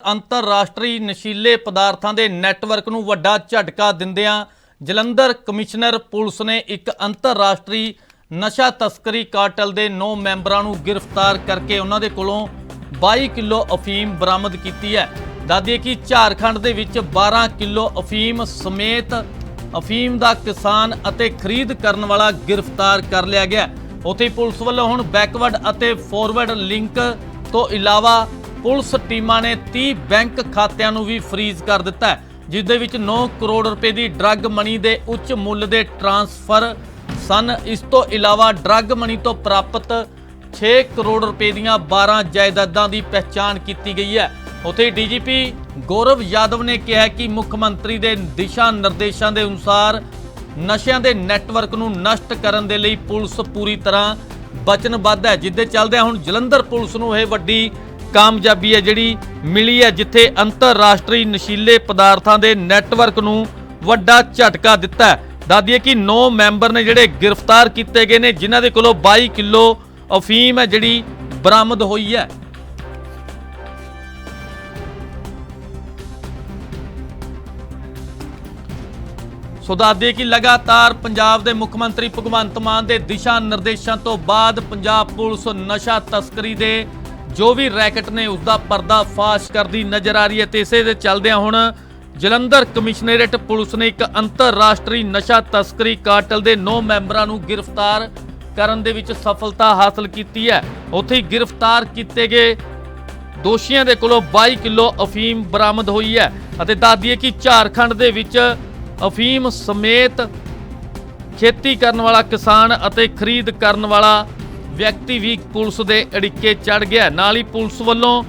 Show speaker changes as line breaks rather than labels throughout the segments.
ਅੰਤਰਰਾਸ਼ਟਰੀ ਨਸ਼ੀਲੇ ਪਦਾਰਥਾਂ ਦੇ ਨੈਟਵਰਕ ਨੂੰ ਵੱਡਾ ਝਟਕਾ ਦਿੰਦਿਆਂ ਜਲੰਧਰ ਕਮਿਸ਼ਨਰ ਪੁਲਿਸ ਨੇ ਇੱਕ ਅੰਤਰਰਾਸ਼ਟਰੀ ਨਸ਼ਾ ਤਸਕਰੀ ਕਾਰਟਲ ਦੇ 9 ਮੈਂਬਰਾਂ ਨੂੰ ਗ੍ਰਿਫਤਾਰ ਕਰਕੇ ਉਹਨਾਂ ਦੇ ਕੋਲੋਂ 22 ਕਿਲੋ ਅਫੀਮ ਬਰਾਮਦ ਕੀਤੀ ਹੈ। ਦੱਸਦੀਏ ਕਿ ਝਾਰਖੰਡ ਦੇ ਵਿੱਚ 12 ਕਿਲੋ ਅਫੀਮ ਸਮੇਤ ਅਫੀਮ ਦਾ ਕਿਸਾਨ ਅਤੇ ਖਰੀਦ ਕਰਨ ਵਾਲਾ ਗ੍ਰਿਫਤਾਰ ਕਰ ਲਿਆ ਗਿਆ। ਉੱਥੇ ਪੁਲਿਸ ਵੱਲੋਂ ਹੁਣ ਬੈਕਵਰਡ ਅਤੇ ਫਾਰਵਰਡ ਲਿੰਕ ਤੋਂ ਇਲਾਵਾ ਪੁਲਿਸ ਟੀਮਾਂ ਨੇ 30 ਬੈਂਕ ਖਾਤਿਆਂ ਨੂੰ ਵੀ ਫ੍ਰੀਜ਼ ਕਰ ਦਿੱਤਾ ਜਿਸ ਦੇ ਵਿੱਚ 9 ਕਰੋੜ ਰੁਪਏ ਦੀ ਡਰੱਗ ਮਨੀ ਦੇ ਉੱਚ ਮੁੱਲ ਦੇ ਟਰਾਂਸਫਰ ਸਨ। ਇਸ ਤੋਂ ਇਲਾਵਾ ਡਰੱਗ ਮਨੀ ਤੋਂ ਪ੍ਰਾਪਤ 6 ਕਰੋੜ ਰੁਪਏ ਦੀਆਂ 12 ਜਾਇਦਾਦਾਂ ਦੀ ਪਹਿਚਾਣ ਕੀਤੀ ਗਈ ਹੈ। ਉੱਥੇ ਡੀਜੀਪੀ ਗੌਰਵ ਯਾਦਵ ਨੇ ਕਿਹਾ ਕਿ ਮੁੱਖ ਮੰਤਰੀ ਦੇ ਦਿਸ਼ਾ ਨਿਰਦੇਸ਼ਾਂ ਦੇ ਅਨੁਸਾਰ ਨਸ਼ਿਆਂ ਦੇ ਨੈਟਵਰਕ ਨੂੰ ਨਸ਼ਟ ਕਰਨ ਦੇ ਲਈ ਪੁਲਿਸ ਪੂਰੀ ਤਰ੍ਹਾਂ ਵਚਨਬੱਧ ਹੈ ਜਿੱਦੇ ਚੱਲਦੇ ਹੁਣ ਜਲੰਧਰ ਪੁਲਿਸ ਨੂੰ ਇਹ ਵੱਡੀ ਕਾਮਯਾਬੀ ਹੈ ਜਿਹੜੀ ਮਿਲੀ ਹੈ, ਜਿੱਥੇ ਅੰਤਰਰਾਸ਼ਟਰੀ ਨਸ਼ੀਲੇ ਪਦਾਰਥਾਂ ਦੇ ਨੈਟਵਰਕ ਨੂੰ ਵੱਡਾ ਝਟਕਾ ਦਿੱਤਾ ਹੈ। ਦੱਸਦੀਏ ਕਿ 9 ਮੈਂਬਰ ਨੇ ਜਿਹੜੇ ਗ੍ਰਿਫਤਾਰ ਕੀਤੇ ਗਏ ਨੇ, ਜਿਨ੍ਹਾਂ ਦੇ ਕੋਲੋਂ 22 ਕਿਲੋ ਅਫੀਮ ਹੈ ਜਿਹੜੀ ਬਰਾਮਦ ਹੋਈ ਹੈ। ਸੋ ਦੱਸਦੇ ਕਿ ਲਗਾਤਾਰ ਪੰਜਾਬ ਦੇ ਮੁੱਖ ਮੰਤਰੀ ਭਗਵੰਤ ਮਾਨ ਦੇ ਦਿਸ਼ਾ ਨਿਰਦੇਸ਼ਾਂ ਤੋਂ ਬਾਅਦ ਪੰਜਾਬ ਪੁਲਿਸ ਨਸ਼ਾ ਤਸਕਰੀ ਦੇ ਜੋ ਵੀ ਰੈਕਟ ਨੇ ਉਸ ਦਾ ਪਰਦਾ ਫਾਸ਼ ਕਰਦੀ ਨਜ਼ਰ ਆ ਰਹੀ ਹੈ ਤੇ ਇਸੇ ਦੇ ਚੱਲਦਿਆਂ ਹੁਣ ਜਲੰਧਰ ਕਮਿਸ਼ਨਰੇਟ ਪੁਲਿਸ ਨੇ ਇੱਕ ਅੰਤਰਰਾਸ਼ਟਰੀ ਨਸ਼ਾ ਤਸਕਰੀ ਕਾਰਟਲ ਦੇ 9 ਮੈਂਬਰਾਂ ਨੂੰ ਗ੍ਰਿਫਤਾਰ ਕਰਨ ਦੇ ਵਿੱਚ ਸਫਲਤਾ ਹਾਸਲ ਕੀਤੀ ਹੈ। ਉੱਥੇ ਹੀ ਗ੍ਰਿਫਤਾਰ ਕੀਤੇ ਗਏ ਦੋਸ਼ੀਆਂ ਦੇ ਕੋਲੋਂ 22 ਕਿਲੋ ਅਫੀਮ ਬਰਾਮਦ ਹੋਈ ਹੈ ਅਤੇ ਦੱਸਦੀਏ ਕਿ ਝਾਰਖੰਡ ਦੇ ਵਿੱਚ ਅਫੀਮ ਸਮੇਤ ਖੇਤੀ ਕਰਨ ਵਾਲਾ ਕਿਸਾਨ ਅਤੇ ਖਰੀਦ ਕਰਨ ਵਾਲਾ ਵਿਅਕਤੀ ਵੀ ਪੁਲਿਸ ਦੇ ਅੜਿੱਕੇ ਚੜ ਗਿਆ। ਨਾਲ ਹੀ ਪੁਲਿਸ ਵੱਲੋਂ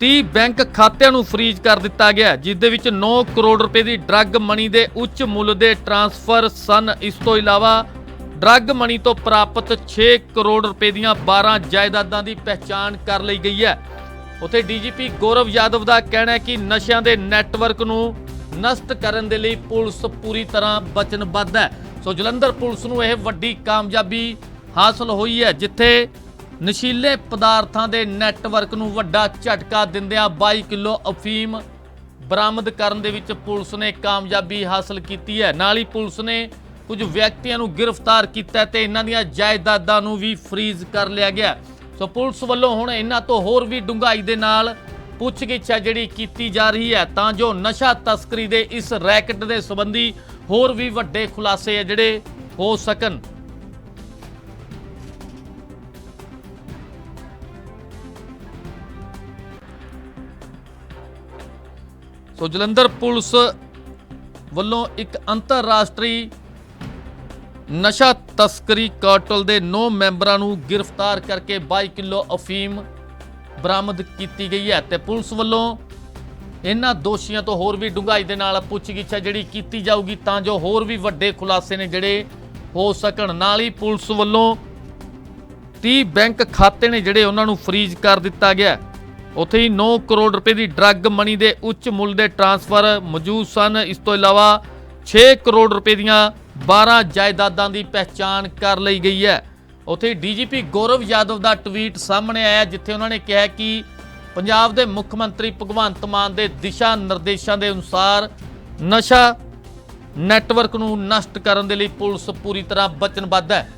30 ਬੈਂਕ ਖਾਤਿਆਂ ਨੂੰ ਫ੍ਰੀਜ਼ ਕਰ ਦਿੱਤਾ ਗਿਆ ਜਿਸ ਦੇ ਵਿੱਚ 9 ਕਰੋੜ ਰੁਪਏ ਦੀ ਡਰੱਗ ਮਨੀ ਦੇ ਉੱਚ ਮੁੱਲ ਦੇ ਟਰਾਂਸਫਰ ਸਨ। ਇਸ ਤੋਂ ਇਲਾਵਾ ਡਰੱਗ ਮਨੀ ਤੋਂ ਪ੍ਰਾਪਤ 6 ਕਰੋੜ ਰੁਪਏ ਦੀਆਂ 12 ਜਾਇਦਾਦਾਂ ਦੀ ਪਹਿਚਾਣ ਕਰ ਲਈ ਗਈ ਹੈ। ਉਥੇ ਡੀਜੀਪੀ ਗੌਰਵ ਯਾਦਵ ਦਾ ਕਹਿਣਾ ਹੈ ਕਿ ਨਸ਼ਿਆਂ ਦੇ ਨੈਟਵਰਕ ਨੂੰ ਨਸ਼ਟ ਕਰਨ ਦੇ ਲਈ ਪੁਲਿਸ ਪੂਰੀ ਤਰ੍ਹਾਂ ਵਚਨਬੱਧ ਹੈ। ਸੋ ਜਲੰਧਰ ਪੁਲਿਸ ਨੂੰ ਇਹ ਵੱਡੀ ਕਾਮਯਾਬੀ ਹਾਸਲ ਹੋਈ ਹੈ, ਜਿੱਥੇ ਨਸ਼ੀਲੇ ਪਦਾਰਥਾਂ ਦੇ ਨੈਟਵਰਕ ਨੂੰ ਵੱਡਾ ਝਟਕਾ ਦਿੰਦਿਆਂ 22 ਕਿਲੋ ਅਫੀਮ ਬਰਾਮਦ ਕਰਨ ਦੇ ਵਿੱਚ ਪੁਲਿਸ ਨੇ ਕਾਮਯਾਬੀ ਹਾਸਲ ਕੀਤੀ ਹੈ। ਨਾਲ ਹੀ ਪੁਲਿਸ ਨੇ ਕੁਝ ਵਿਅਕਤੀਆਂ ਨੂੰ ਗ੍ਰਿਫਤਾਰ ਕੀਤਾ ਤੇ ਇਹਨਾਂ ਦੀਆਂ ਜਾਇਦਾਦਾਂ ਨੂੰ ਵੀ ਫ੍ਰੀਜ਼ ਕਰ ਲਿਆ ਗਿਆ। ਸੋ ਪੁਲਿਸ ਵੱਲੋਂ ਹੁਣ ਇਹਨਾਂ ਤੋਂ ਹੋਰ ਵੀ ਡੂੰਘਾਈ ਦੇ ਨਾਲ ਪੁੱਛਗਿੱਛ ਹੈ ਜਿਹੜੀ ਕੀਤੀ ਜਾ ਰਹੀ ਹੈ, ਤਾਂ ਜੋ ਨਸ਼ਾ ਤਸਕਰੀ ਦੇ ਇਸ ਰੈਕਟ ਦੇ ਸੰਬੰਧੀ ਹੋਰ ਵੀ ਵੱਡੇ ਖੁਲਾਸੇ ਹੈ ਜਿਹੜੇ ਹੋ ਸਕਣ। ਸੋ ਜਲੰਧਰ ਪੁਲਿਸ ਵੱਲੋਂ ਇੱਕ ਅੰਤਰਰਾਸ਼ਟਰੀ ਨਸ਼ਾ ਤਸਕਰੀ ਕਾਰਟਲ ਦੇ 9 ਮੈਂਬਰਾਂ ਨੂੰ ਗ੍ਰਿਫਤਾਰ ਕਰਕੇ 22 ਕਿਲੋ ਅਫੀਮ ਬਰਾਮਦ ਕੀਤੀ ਗਈ ਹੈ ਤੇ ਪੁਲਿਸ ਵੱਲੋਂ ਇਹਨਾਂ ਦੋਸ਼ੀਆਂ ਤੋਂ ਹੋਰ ਵੀ ਡੂੰਘਾਈ ਦੇ ਨਾਲ ਪੁੱਛਗਿੱਛ ਜਿਹੜੀ ਕੀਤੀ ਜਾਊਗੀ ਤਾਂ ਜੋ ਹੋਰ ਵੀ ਵੱਡੇ ਖੁਲਾਸੇ ਨੇ ਜਿਹੜੇ ਹੋ ਸਕਣ। ਨਾਲ ਹੀ ਪੁਲਿਸ ਵੱਲੋਂ 30 ਬੈਂਕ ਖਾਤੇ ਨੇ ਜਿਹੜੇ ਉਹਨਾਂ ਨੂੰ ਫ੍ਰੀਜ਼ ਕਰ ਦਿੱਤਾ ਗਿਆ ਉੱਥੇ ਹੀ 9 ਕਰੋੜ ਰੁਪਏ ਦੀ ਡਰੱਗ ਮਨੀ ਦੇ ਉੱਚ ਮੁੱਲ ਦੇ ਟਰਾਂਸਫਰ ਮੌਜੂਦ ਸਨ। ਇਸ ਤੋਂ ਇਲਾਵਾ 6 ਕਰੋੜ ਰੁਪਏ ਦੀਆਂ 12 ਜਾਇਦਾਦਾਂ ਦੀ ਪਹਿਚਾਣ ਕਰ ਲਈ ਗਈ ਹੈ। ਉੱਥੇ ਡੀਜੀਪੀ ਗੌਰਵ ਯਾਦਵ ਦਾ ਟਵੀਟ ਸਾਹਮਣੇ ਆਇਆ, ਜਿੱਥੇ ਉਹਨਾਂ ਨੇ ਕਿਹਾ ਕਿ ਪੰਜਾਬ ਦੇ ਮੁੱਖ ਮੰਤਰੀ ਭਗਵੰਤ ਮਾਨ ਦੇ ਦਿਸ਼ਾ ਨਿਰਦੇਸ਼ਾਂ ਦੇ ਅਨੁਸਾਰ ਨਸ਼ਾ ਨੈਟਵਰਕ ਨੂੰ ਨਸ਼ਟ ਕਰਨ ਦੇ ਲਈ ਪੁਲਿਸ ਪੂਰੀ ਤਰ੍ਹਾਂ ਵਚਨਬੱਧ ਹੈ।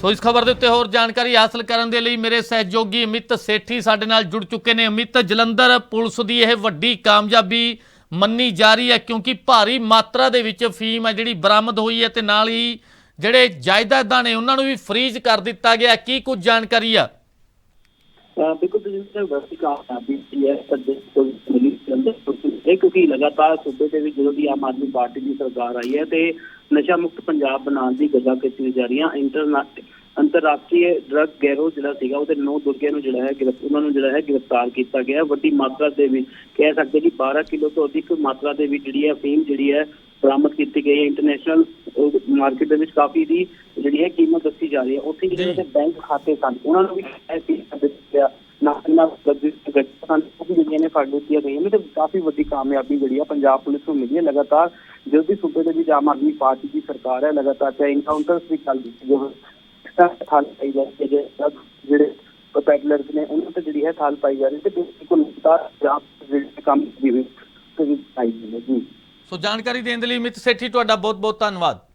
ਸੋ ਇਸ ਖਬਰ ਦੇ ਉੱਤੇ ਹੋਰ ਜਾਣਕਾਰੀ ਹਾਸਲ ਕਰਨ ਦੇ ਲਈ ਮੇਰੇ ਸਹਿਯੋਗੀ ਅਮਿਤ ਸੇਠੀ ਸਾਡੇ ਨਾਲ ਜੁੜ ਚੁੱਕੇ ਨੇ। ਅਮਿਤ, ਜਲੰਧਰ ਪੁਲਿਸ ਦੀ ਇਹ ਵੱਡੀ ਕਾਮਯਾਬੀ ਮੰਨੀ ਜਾ ਰਹੀ ਹੈ ਕਿਉਂਕਿ ਭਾਰੀ ਮਾਤਰਾ ਦੇ ਵਿੱਚ ਫੀਮ ਹੈ ਜਿਹੜੀ ਬਰਾਮਦ ਹੋਈ ਹੈ ਤੇ ਨਾਲ ਹੀ ਜਿਹੜੇ ਜਾਇਦਾਦਾਂ ਨੇ ਉਹਨਾਂ ਨੂੰ ਵੀ ਫ੍ਰੀਜ਼ ਕਰ ਦਿੱਤਾ ਗਿਆ। ਕੀ ਕੁਝ ਜਾਣਕਾਰੀ ਆ?
ਸਰ ਵਰਤੀ ਕਾਮਯਾਬੀ ਸੀ ਹੈ ਸੱਦੇ ਕੋਈ ਮਿਲੀ ਇਹ ਕਿਉਂਕਿ ਲਗਾਤਾਰ ਸੂਬੇ ਦੇ ਵਿੱਚ ਜਦੋਂ ਦੀ ਆਮ ਆਦਮੀ ਪਾਰਟੀ ਦੀ ਸਰਕਾਰ ਆਈ ਹੈ ਤੇ ਨਸ਼ਾ ਮੁਕਤ ਪੰਜਾਬ ਬਣਾਉਣ ਦੀ ਗੱਲਾਂ ਕੀਤੀ ਜਾ ਰਹੀਆਂ ਇੰਟਰਨੈ ਅੰਤਰਰਾਸ਼ਟਰੀ ਡਰੱਗ ਗੈਰੋ ਜਿਹੜਾ ਸੀਗਾ ਉਹਦੇ ਨੌ ਦੁਰਗਿਆਂ ਨੂੰ ਜਿਹੜਾ ਹੈ ਗ੍ਰਿਫ ਉਹਨਾਂ ਨੂੰ ਜਿਹੜਾ ਹੈ ਗ੍ਰਿਫਤਾਰ ਕੀਤਾ ਗਿਆ। ਵੱਡੀ ਮਾਤਰਾ ਦੇ ਵਿੱਚ ਕਹਿ ਸਕਦੇ ਕਿ 12 ਕਿਲੋ ਤੋਂ ਅਧਿਕ ਮਾਤਰਾ ਦੇ ਵਿੱਚ ਜਿਹੜੀ ਹੈ ਫੀਮ ਜਿਹੜੀ ਹੈ ਬਰਾਮਦ ਕੀਤੀ ਗਈ ਹੈ। ਇੰਟਰਨੈਸ਼ਨਲ ਮਾਰਕੀਟ ਦੇ ਵਿੱਚ ਕਾਫੀ ਦੀ ਜਿਹੜੀ ਹੈ ਕੀਮਤ ਦੱਸੀ ਜਾ ਰਹੀ ਹੈ। ਉੱਥੇ ਜਿਹੜੇ ਬੈਂਕ ਖਾਤੇ ਸਨ ਉਹਨਾਂ ਨੂੰ ਵੀ ਨੇ ਫੜ ਲਿੱਤੀਆਂ ਗਈਆਂ। ਤੇ ਕਾਫੀ ਵੱਡੀ ਕਾਮਯਾਬੀ ਜਿਹੜੀ ਆ ਪੰਜਾਬ ਪੁਲਿਸ ਨੂੰ ਮਿਲੀ ਹੈ। ਲਗਾਤਾਰ ਜਦੋਂ ਦੀ ਸੂਬੇ ਦੇ ਵਿੱਚ ਆਮ ਆਦਮੀ ਪਾਰਟੀ ਦੀ ਸਰਕਾਰ ਹੈ, ਲਗਾਤਾਰ ਚਾਹੇ ਇਨਕਾਊਂਟਰਸ ਵੀ ਚੱਲ ਦਿੱਤੇ ਜੋ ਇਸ ਤਰ੍ਹਾਂ ਖਾਲ ਪਾਈ ਹੈ ਜਿਹੜੇ ਪੈਡਲਰਸ ਨੇ, ਉਹਨਾਂ ਤੇ ਜਿਹੜੀ ਹੈ ਥਾਲ ਪਾਈ ਜਾ ਰਹੀ ਤੇ ਬਿਲਕੁਲ ਲਗਾਤਾਰ ਜਾਂ ਜਿਹੜੇ ਕੰਮ ਦੀ ਵੀ ਪਾਈ ਹੈ ਜੀ।
ਸੋ ਜਾਣਕਾਰੀ ਦੇਣ ਦੇ ਲਈ ਮਿਤ ਸੇਠੀ, ਤੁਹਾਡਾ ਬਹੁਤ ਬਹੁਤ ਧੰਨਵਾਦ।